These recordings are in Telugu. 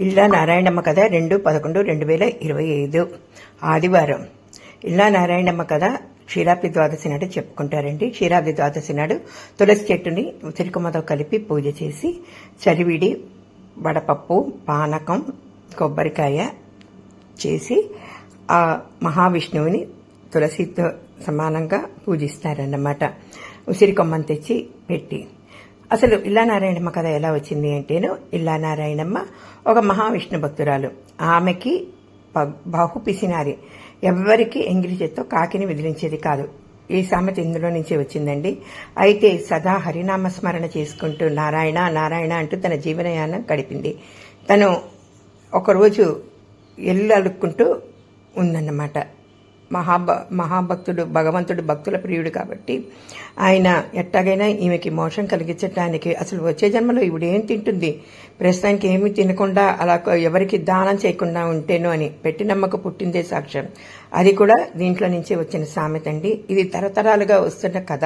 ఇల్లా నారాయణమ్మ కథ రెండు పదకొండు రెండు వేల ఇరవై ఐదు. ఆదివారం. ఇల్లా నారాయణమ్మ కథ క్షీరాబ్ది ద్వాదశి నాడు చెప్పుకుంటారండి. క్షీరాబ్ది ద్వాదశి నాడు తులసి చెట్టుని ఉసిరికొమ్మతో కలిపి పూజ చేసి చలివిడి వడపప్పు పానకం కొబ్బరికాయ చేసి ఆ మహావిష్ణువుని తులసితో సమానంగా పూజిస్తారన్నమాట. ఉసిరికొమ్మని తెచ్చి పెట్టి అసలు ఇల్లా నారాయణమ్మ కథ ఎలా వచ్చింది అంటేను ఇల్లా నారాయణమ్మ ఒక మహావిష్ణు భక్తురాలు. ఆమెకి బాహు బహు పిసినారి. ఎవరికి ఎంగిలి చేత్తో కాకిని విదిలించేది కాదు. ఈ సామెత ఇందులో నుంచే వచ్చిందండి. అయితే సదా హరినామ స్మరణ చేసుకుంటూ నారాయణ నారాయణ అంటూ తన జీవనయానం గడిపింది. తను ఒకరోజు ఎల్లు అలుక్కుంటూ ఉందన్నమాట. మహాభ మహాభక్తుడు భగవంతుడు భక్తుల ప్రియుడు కాబట్టి ఆయన ఎట్టాగైనా ఈమెకి మోషం కలిగించడానికి అసలు వచ్చే జన్మలో ఇవిడ ఏం తింటుంది? ప్రస్తుతానికి ఏమి తినకుండా అలా ఎవరికి దానం చేయకుండా ఉంటేను అని పెట్టి నమ్మక పుట్టిందే సాక్ష్యం. అది కూడా దీంట్లో నుంచి వచ్చిన సామెత అండి. ఇది తరతరాలుగా వస్తున్న కథ.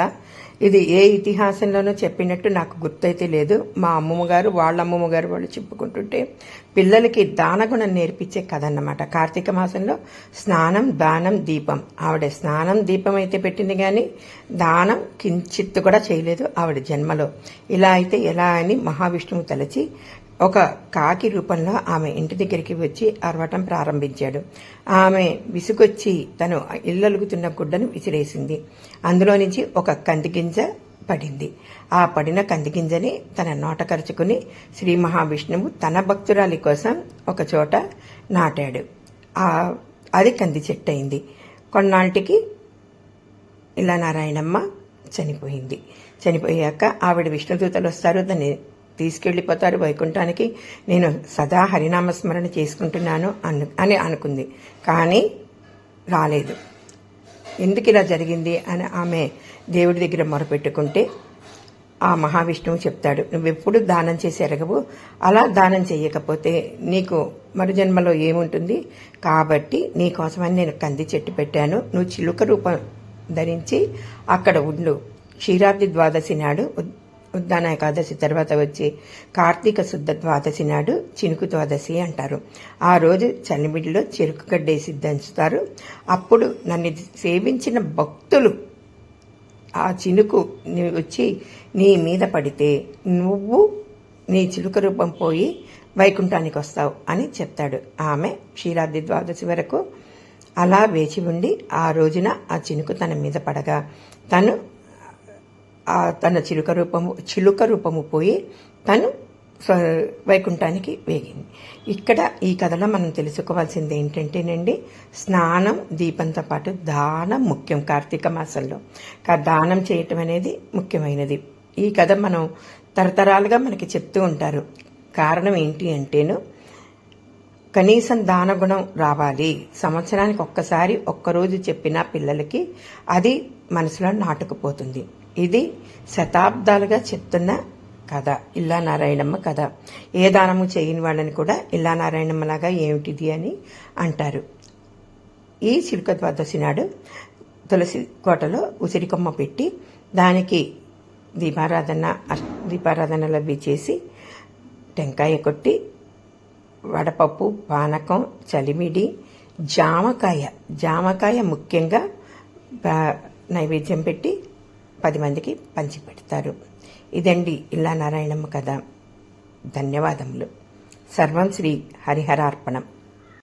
ఇది ఏ ఇతిహాసంలోనూ చెప్పినట్టు నాకు గుర్తైతే లేదు. మా అమ్మమ్మ గారు వాళ్ళ అమ్మమ్మ గారు వాళ్ళు చెప్పుకుంటుంటే పిల్లలకి దానగుణం నేర్పించే కథ అన్నమాట. కార్తీక మాసంలో స్నానం దానం దీపం. ఆవిడ స్నానం దీపం అయితే పెట్టింది కానీ దానం కించిత్తు కూడా చేయలేదు ఆవిడ జన్మలో. ఇలా అయితే ఎలా అని మహావిష్ణువు తలచి ఒక కాకి రూపంలో ఆమె ఇంటి దగ్గరికి వచ్చి అరవటం ప్రారంభించాడు. ఆమె విసుగొచ్చి వచ్చి తను ఇల్లలుగుతున్న గుడ్డను విసిరేసింది. అందులో నుంచి ఒక కంది గింజ పడింది. ఆ పడిన కంది గింజని తన నోట కరుచుకుని శ్రీ మహావిష్ణువు తన భక్తురాలి కోసం ఒక చోట నాటాడు. ఆ అది కంది చెట్టు అయింది కొన్నాళ్ళకి ఇలా నారాయణమ్మ చనిపోయింది. చనిపోయాక ఆవిడ విష్ణుదూతలు వస్తారు. దాన్ని తీసుకెళ్ళిపోతారు వైకుంఠానికి. నేను సదా హరినామస్మరణ చేసుకుంటున్నాను అను అని అనుకుంది. కానీ రాలేదు. ఎందుకు ఇలా జరిగింది అని ఆమె దేవుడి దగ్గర మొరపెట్టుకుంటే ఆ మహావిష్ణువు చెప్తాడు నువ్వెప్పుడు దానం చేసి ఎరగవు అలా దానం చేయకపోతే నీకు మరు జన్మలో ఏముంటుంది? కాబట్టి నీకోసమని నేను కంది చెట్టు పెట్టాను నువ్వు చిలుక రూపం ధరించి అక్కడ ఉండు. క్షీరాబ్ది ద్వాదశి నాడు ఉద్దాన ఏకాదశి తర్వాత వచ్చి కార్తీక శుద్ధ ద్వాదశి నాడు చినుకు ద్వాదశి అంటారు. ఆ రోజు చలిమిడిలో చెరుకు గడ్డేసి దంచుతారు అప్పుడు నన్ను సేవించిన భక్తులు ఆ చినుకు వచ్చి నీ మీద పడితే నువ్వు నీ చిలుక రూపం పోయి వైకుంఠానికి వస్తావు అని చెప్తాడు. ఆమె క్షీరాద్రి ద్వాదశి వరకు అలా వేచి ఉండి ఆ రోజున ఆ చినుకు తన మీద పడగా తను తన చిలుక రూపము చిలుక రూపము పోయి తను వైకుంఠానికి వేగింది. ఇక్కడ ఈ కథలో మనం తెలుసుకోవాల్సింది ఏంటంటేనండి స్నానం దీపంతో పాటు దానం ముఖ్యం కార్తీక మాసంలో. కా- దానం చేయటం అనేది ముఖ్యమైనది. ఈ కథ మనం తరతరాలుగా మనకి చెప్తూ ఉంటారు. కారణం ఏంటి అంటేను కనీసం దానగుణం రావాలి. సంవత్సరానికి ఒక్కసారి ఒక్కరోజు చెప్పిన పిల్లలకి అది మనసులో నాటుకుపోతుంది. ఇది శతాబ్దాలుగా చెప్తున్న కథ. ఇల్లా నారాయణమ్మ కథ. ఏ దానము చేయని వాళ్ళని కూడా ఇల్లా నారాయణమ్మలాగా ఏమిటిది అని అంటారు. ఈ చిలుక ద్వాదశి నాడు తులసి కోటలో ఉసిరి కొమ్మ పెట్టి దానికి దీపారాధన దీపారాధనలు అవి చేసి టెంకాయ కొట్టి వడపప్పు పానకం చలిమిడి జామకాయ. జామకాయ ముఖ్యంగా నైవేద్యం పెట్టి పది మందికి పంచి పెడతారు. ఇదండి ఇల్లా నారాయణమ్మ కథ. ధన్యవాదములు. సర్వం శ్రీ హరిహరార్పణం.